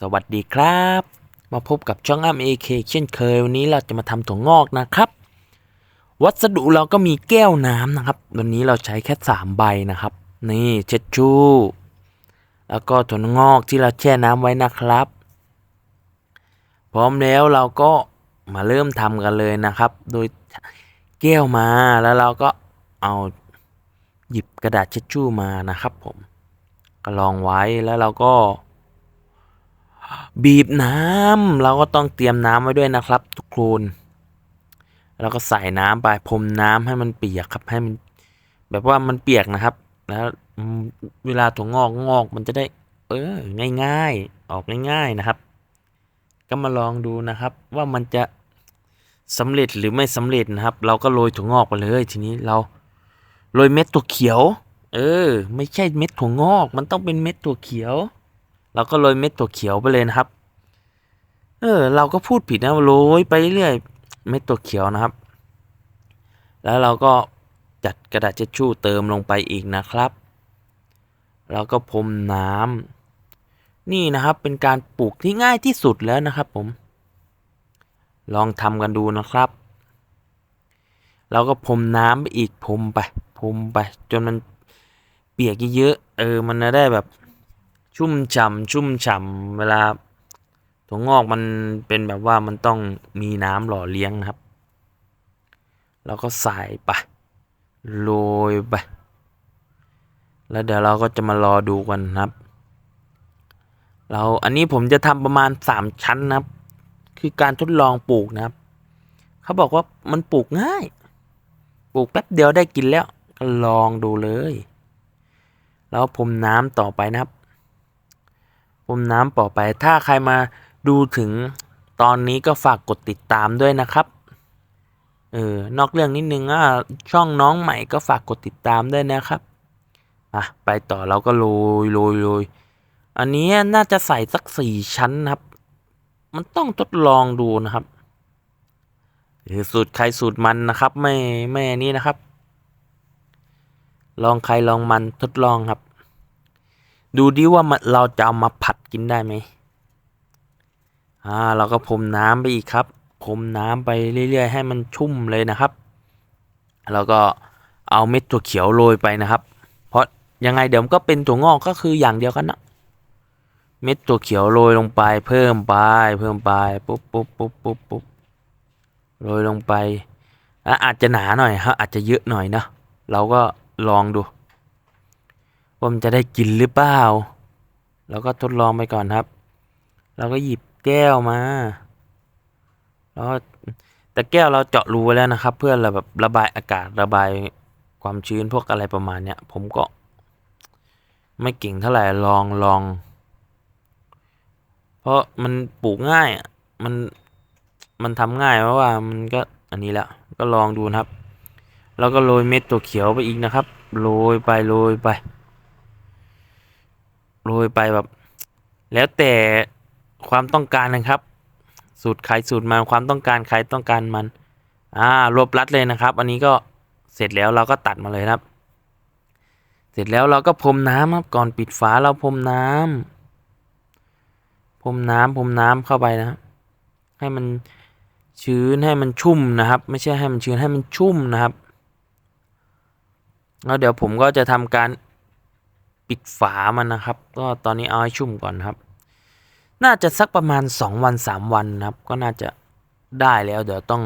สวัสดีครับ มาพบกับช่องอ้ำเอเคเช่นเคยวันนี้เราจะมาทำถั่วงอกนะครับ วัสดุเราก็มีแก้วน้ำนะครับ วันนี้เราใช้แค่สามใบนะครับ นี่เช็ดชูแล้วก็ถั่วงอกที่เราแช่น้ำไว้นะครับ พร้อมแล้วเราก็มาเริ่มทำกันเลยนะครับ โดยแก้วมาแล้วเราก็เอาหยิบกระดาษเช็ดชู่มานะครับ ผมก็ลองไว้แล้วเราก็ บีบน้ำเราก็ต้องเตรียมน้ำไว้ด้วยนะครับ ทุกคนแล้วก็ใส่น้ำไปพรมน้ำให้มันเปียกครับให้มันแบบว่ามันเปียกนะครับแล้วเวลาถั่วงอกงอกมันจะได้ เออง่ายๆ ออกง่าย ๆนะครับ ก็มาลองดูนะครับ ว่ามันจะสำเร็จหรือไม่สำเร็จนะครับ เราก็โรยถั่วงอกไปเลยทีนี้เราโรยเม็ดถั่วเขียว เออ ไม่ใช่เม็ดถั่วงอก มันต้องเป็นเม็ดถั่วเขียว เราก็โรยเม็ดถั่วเขียวไปเลยนะครับ เออ เราก็พูดผิดนะโรยไปเรื่อยเม็ดถั่วเขียวนะครับ แล้วเราก็จัดกระดาษเช็ดชู่เติมลงไปอีกนะครับ แล้วก็พรมน้ำนี่นะครับเป็นการปลูกที่ง่ายที่สุดแล้วนะครับ ผม ลองทำกันดูนะครับ เราก็พรมน้ำไปอีกพรมไปพรมไป จนมันเปียกเยอะๆเออมันจะได้แบบ ชุ่มฉ่ำชุ่มฉ่ำเวลาถั่วงอกมันเป็นแบบว่ามันต้องมีน้ำหล่อเลี้ยงนะครับเราก็ใส่ไปโรยไปแล้วเดี๋ยวเราก็จะมารอดูกันครับ เราอันนี้ผมจะทำประมาณสามชั้นนะครับ คือการทดลองปลูกนะครับ เขาบอกว่ามันปลูกง่าย ปลูกแป๊บเดียวได้กินแล้วก็ลองดูเลย แล้วพรมน้ำต่อไปนะครับ พรมน้ำต่อไป ถ้าใครมาดูถึงตอนนี้ก็ฝากกดติดตามด้วยนะครับเออนอกเรื่องนิดนึงอะช่องน้องใหม่ก็ฝากกดติดตามด้วยนะครับอะไปต่อเราก็โรยโรยโรยอันนี้น่าจะใส่สักสี่ชั้นนะครับ มันต้องทดลองดูนะครับหรือสูตรใครสูตรมันนะครับ ไม่ไม่อันนี้นะครับ ลองใครลองมันทดลองครับ ดูดิว่าเราจะเอามาผัดกินได้ไหมอ่าเราก็พรมน้ำไปอีกครับพรมน้ำไปเรื่อยๆให้มันชุ่มเลยนะครับ แล้วก็เอาเม็ดถั่วเขียวโรยไปนะครับ เพราะยังไงเดี๋ยวมันก็เป็นถั่วงอกก็คืออย่างเดียวกันนะเม็ดถั่วเขียวโรยลงไป เพิ่มไปเพิ่มไปปุ๊บปุ๊บปุ๊บปุ๊บปุ๊บโรยลงไปอะอาจจะหนาหน่อยครับอาจจะเยอะหน่อยนะเราก็ลองดู ว่ามันจะได้กินหรือเปล่าเราก็ทดลองไปก่อนครับ เราก็หยิบแก้วมาแล้วแต่แก้วเราเจาะรูไว้แล้วนะครับ เพื่อแบบระบายอากาศระบายความชื้นพวกอะไรประมาณเนี้ยผมก็ ไม่เก่งเท่าไหร่ลองลอง เพราะมันปลูกง่ายอะมันมันทำง่ายเพราะว่ามันก็อันนี้แหละก็ลองดูนะครับ แล้วก็โรยเม็ดตัวเขียวไปอีกนะครับโรยไปโรยไป โรยไปแบบ แล้วแต่ความต้องการนะครับ สูตรใครสูตรมันความต้องการใครต้องการมัน อ่ารวบรัดเลยนะครับ อันนี้ก็เสร็จแล้วเราก็ตัดมาเลยครับ เสร็จแล้วเราก็พรมน้ำครับก่อนปิดฝาเราพรมน้ำพรมน้ำพรมน้ำเข้าไปนะให้มันชื้นให้มันชุ่มนะครับ ไม่ใช่ให้มันชื้นให้มันชุ่มนะครับแล้วเดี๋ยวผมก็จะทำการ ปิดฝามันนะครับ ก็ตอนนี้เอาให้ชุ่มก่อนครับ น่าจะสักประมาณสองวันสามวันนะครับ ก็น่าจะได้แล้ว เดี๋ยวต้อง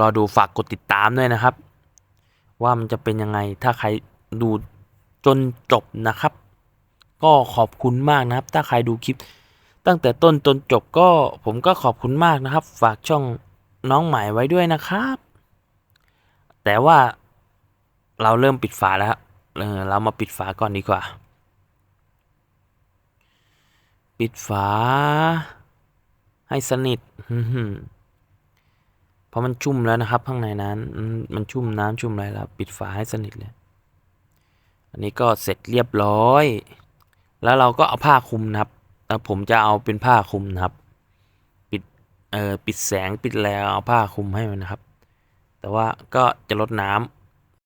รอดูฝากกดติดตามด้วยนะครับ ว่ามันจะเป็นยังไงถ้าใครดูจนจบนะครับ ก็ขอบคุณมากนะครับ ถ้าใครดูคลิป ตั้งแต่ต้นจนจบก็ผมก็ขอบคุณมากนะครับ ฝากช่องน้องใหม่ไว้ด้วยนะครับ แต่ว่าเราเริ่มปิดฝาแล้วครับเรามาปิดฝาก่อนดีกว่า ปิดฝา ให้สนิทเพราะมันชุ่มแล้วนะครับ ข้างในนั้น มันชุ่มน้ำชุ่มอะไรแล้วปิดฝาให้สนิทเลยอันนี้ก็เสร็จเรียบร้อย แล้วเราก็เอาผ้าคลุมนะครับแล้วผมจะเอาเป็นผ้าคลุมนะครับ ปิดเอ่อปิดแสงปิดแล้วเอาผ้าคลุมให้มันนะครับ แต่ว่าก็จะลดน้